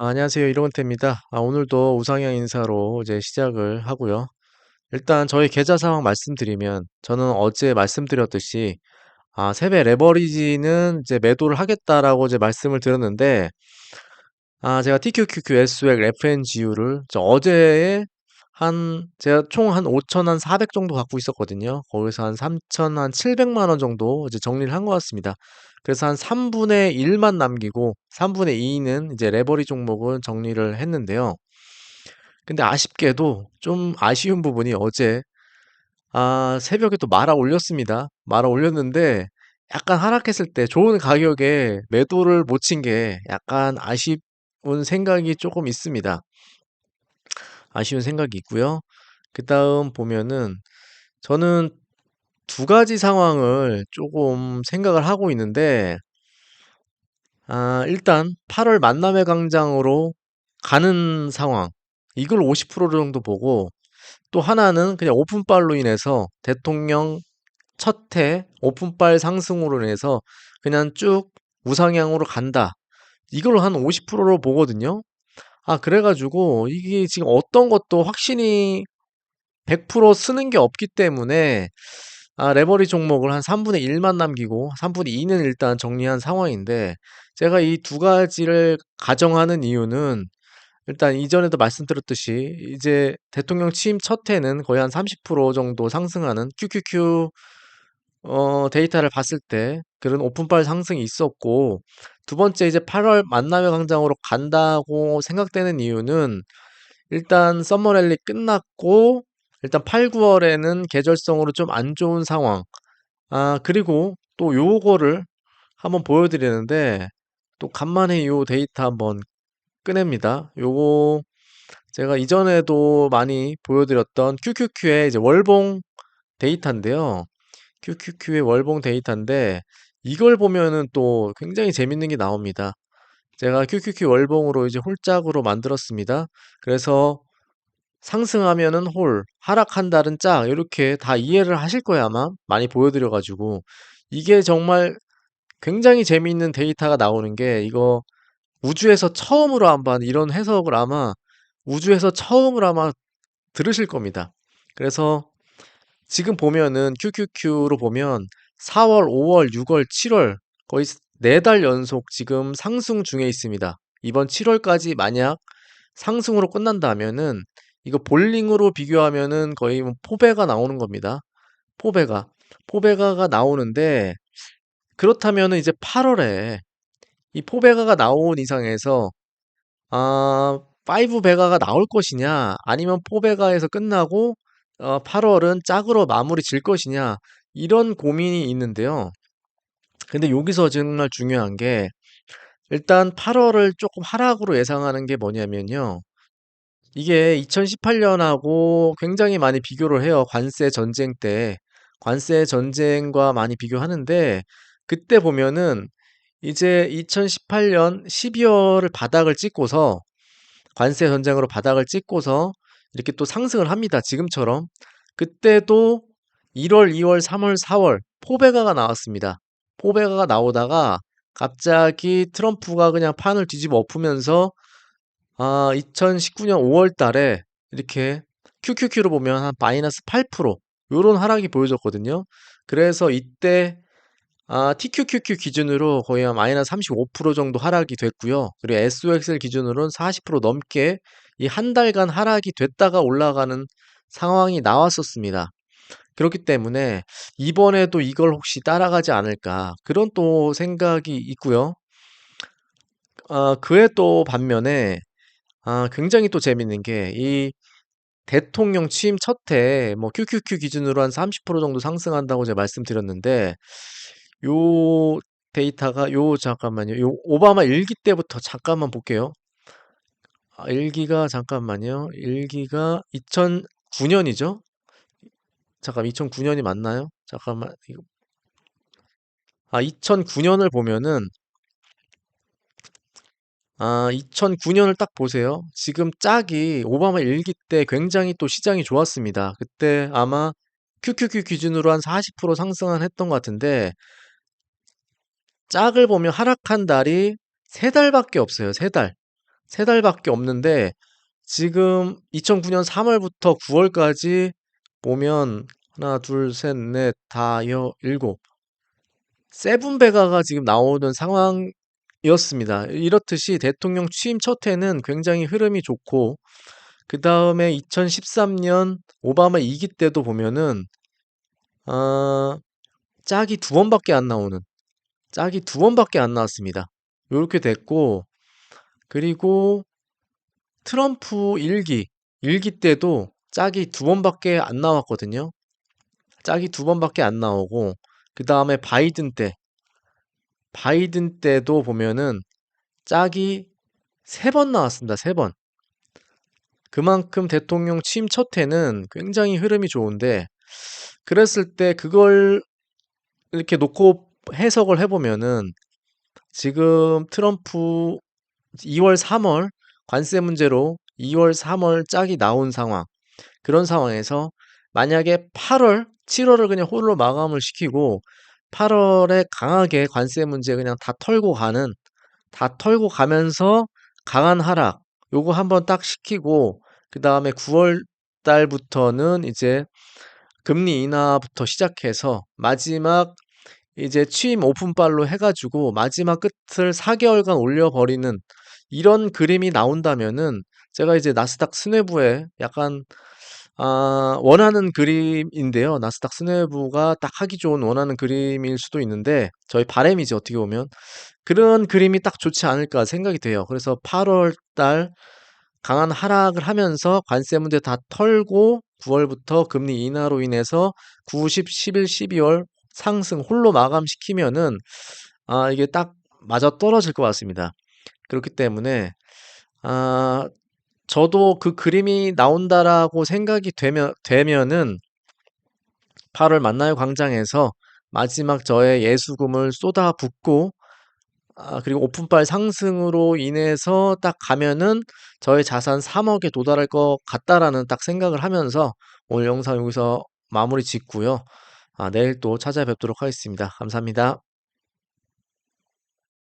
아, 안녕하세요. 이로건태입니다. 아, 오늘도 우상향 인사로 이제 시작을 하고요. 일단 저희 계좌 상황 말씀드리면 저는 어제 말씀드렸듯이 아, 세배 레버리지는 이제 매도를 하겠다라고 이제 말씀을 드렸는데 아, 제가 TQQQ, SWAG, FNGU를 어제에 한 제가 총 한 5천 한400 정도 갖고 있었거든요. 거기서 한 3천 한 700만 원 정도 이제 정리를 한 것 같습니다. 그래서 한 3분의 1만 남기고 3분의 2는 이제 레버리 종목은 정리를 했는데요. 근데 아쉽게도 좀 아쉬운 부분이 어제 아, 새벽에 또 말아 올렸습니다. 말아 올렸는데 약간 하락했을 때 좋은 가격에 매도를 못 친 게 약간 아쉬운 생각이 조금 있습니다. 아쉬운 생각이 있고요. 그 다음 보면은 저는 두 가지 상황을 조금 생각을 하고 있는데 아, 일단 8 월 만남의 광장으로 가는 상황 이걸 50% 정도 보고 또 하나는 그냥 오픈빨로 인해서 대통령 첫 해 오픈빨 상승으로 인해서 그냥 쭉 우상향으로 간다. 이걸 한 50%로 보거든요. 아, 그래 가지고 이게 지금 어떤 것도 확신이 100% 쓰는 게 없기 때문에 아, 레버리 종목을 한 3분의 1만 남기고 3분의 2는 일단 정리한 상황인데 제가 이 두 가지를 가정하는 이유는 일단 이전에도 말씀드렸듯이 이제 대통령 취임 첫 해는 거의 한 30% 정도 상승하는 QQQ 어, 데이터를 봤을 때 그런 오픈빨 상승이 있었고 두 번째 이제 8월 만남의 광장으로 간다고 생각되는 이유는 일단 서머랠리 끝났고 일단 8, 9월에는 계절성으로 좀 안 좋은 상황. 아, 그리고 또 요거를 한번 보여드리는데 또 간만에 요 데이터 한번 꺼냅니다. 요거 제가 이전에도 많이 보여드렸던 QQQ의 이제 월봉 데이터인데요. QQQ의 월봉 데이터인데 이걸 보면은 또 굉장히 재밌는 게 나옵니다. 제가 QQQ 월봉으로 이제 홀짝으로 만들었습니다. 그래서 상승하면은 홀, 하락한다는 짝, 이렇게 다 이해를 하실 거예요, 아마. 많이 보여드려가지고. 이게 정말 굉장히 재미있는 데이터가 나오는 게, 이거 우주에서 처음으로 한번 이런 해석을 아마 우주에서 처음으로 아마 들으실 겁니다. 그래서 지금 보면은 QQQ로 보면 4월, 5월, 6월, 7월 거의 네달 연속 지금 상승 중에 있습니다. 이번 7월까지 만약 상승으로 끝난다면은 이거 볼링으로 비교하면은 거의 뭐 포배가 나오는 겁니다. 포배가. 포배가가 나오는데 그렇다면은 이제 8월에 이 포배가가 나온 이상에서 아, 5 베가가 나올 것이냐 아니면 포베가에서 끝나고 어, 8월은 짝으로 마무리 질 것이냐 이런 고민이 있는데요. 근데 여기서 정말 중요한 게 일단 8월을 조금 하락으로 예상하는 게 뭐냐면요. 이게 2018년하고 굉장히 많이 비교를 해요. 관세 전쟁 때. 관세 전쟁과 많이 비교하는데 그때 보면은 이제 2018년 12월을 바닥을 찍고서 관세 전쟁으로 바닥을 찍고서 이렇게 또 상승을 합니다. 지금처럼. 그때도 1월, 2월, 3월, 4월 포베가가 나왔습니다. 포베가가 나오다가 갑자기 트럼프가 그냥 판을 뒤집어 엎으면서 아, 2019년 5월 달에 이렇게 QQQ로 보면 한 마이너스 8% 요런 하락이 보여졌거든요. 그래서 이때 아, TQQQ 기준으로 거의 한 마이너스 35% 정도 하락이 됐고요. 그리고 SOXL 기준으로는 40% 넘게 이 한 달간 하락이 됐다가 올라가는 상황이 나왔었습니다. 그렇기 때문에 이번에도 이걸 혹시 따라가지 않을까 그런 또 생각이 있고요. 아, 그에 또 반면에 아, 굉장히 또 재밌는 게 이 대통령 취임 첫해뭐 QQQ 기준으로 한 30% 정도 상승한다고 제가 말씀드렸는데 요 데이터가 요 잠깐만요. 요 오바마 일기 때부터 잠깐만 볼게요. 아, 일기가 잠깐만요. 일기가 2009년이죠? 잠깐 2009년이 맞나요? 잠깐만 이거 아 2009년을 보면은 아 2009년을 딱 보세요. 지금 짝이 오바마 일기 때 굉장히 또 시장이 좋았습니다. 그때 아마 QQQ 기준으로 한 40% 상승한 했던 것 같은데 짝을 보면 하락한 달이 세 달밖에 없어요. 세 달. 세 달밖에 없는데 지금 2009년 3월부터 9월까지 보면 하나, 둘, 셋, 넷, 다, 여, 일곱. 세븐 베가가 지금 나오는 상황 이었습니다. 이렇듯이 대통령 취임 첫 해는 굉장히 흐름이 좋고, 그 다음에 2013년 오바마 2기 때도 보면은, 아, 짝이 두 번밖에 안 나오는, 짝이 두 번밖에 안 나왔습니다. 요렇게 됐고, 그리고 트럼프 1기, 1기 때도 짝이 두 번밖에 안 나왔거든요. 짝이 두 번밖에 안 나오고, 그 다음에 바이든 때, 바이든 때도 보면은 짝이 세번 나왔습니다. 세 번. 그만큼 대통령 취임 첫 해는 굉장히 흐름이 좋은데, 그랬을 때 그걸 이렇게 놓고 해석을 해보면은 지금 트럼프 2월, 3월 관세 문제로 2월, 3월 짝이 나온 상황. 그런 상황에서 만약에 8월, 7월을 그냥 홀로 마감을 시키고 8월에 강하게 관세 문제 그냥 다 털고 가는, 다 털고 가면서 강한 하락, 요거 한번 딱 시키고, 그 다음에 9월 달부터는 이제 금리 인하부터 시작해서 마지막 이제 취임 오픈발로 해가지고 마지막 끝을 4개월간 올려버리는 이런 그림이 나온다면은 제가 이제 나스닥 스뇌부에 약간 아, 원하는 그림인데요. 나스닥 스뇌부가 딱 하기 좋은 원하는 그림일 수도 있는데 저희 바램이지 어떻게 보면 그런 그림이 딱 좋지 않을까 생각이 돼요. 그래서 8월 달 강한 하락을 하면서 관세 문제 다 털고 9월부터 금리 인하로 인해서 9, 10, 11, 12월 상승 홀로 마감시키면은 아, 이게 딱 맞아 떨어질 것 같습니다. 그렇기 때문에 아, 저도 그 그림이 나온다라고 생각이 되면 되면은 8월 만나요 광장에서 마지막 저의 예수금을 쏟아붓고 아, 그리고 오픈발 상승으로 인해서 딱 가면은 저의 자산 3억에 도달할 것 같다라는 딱 생각을 하면서 오늘 영상 여기서 마무리 짓고요. 아, 내일 또 찾아뵙도록 하겠습니다. 감사합니다.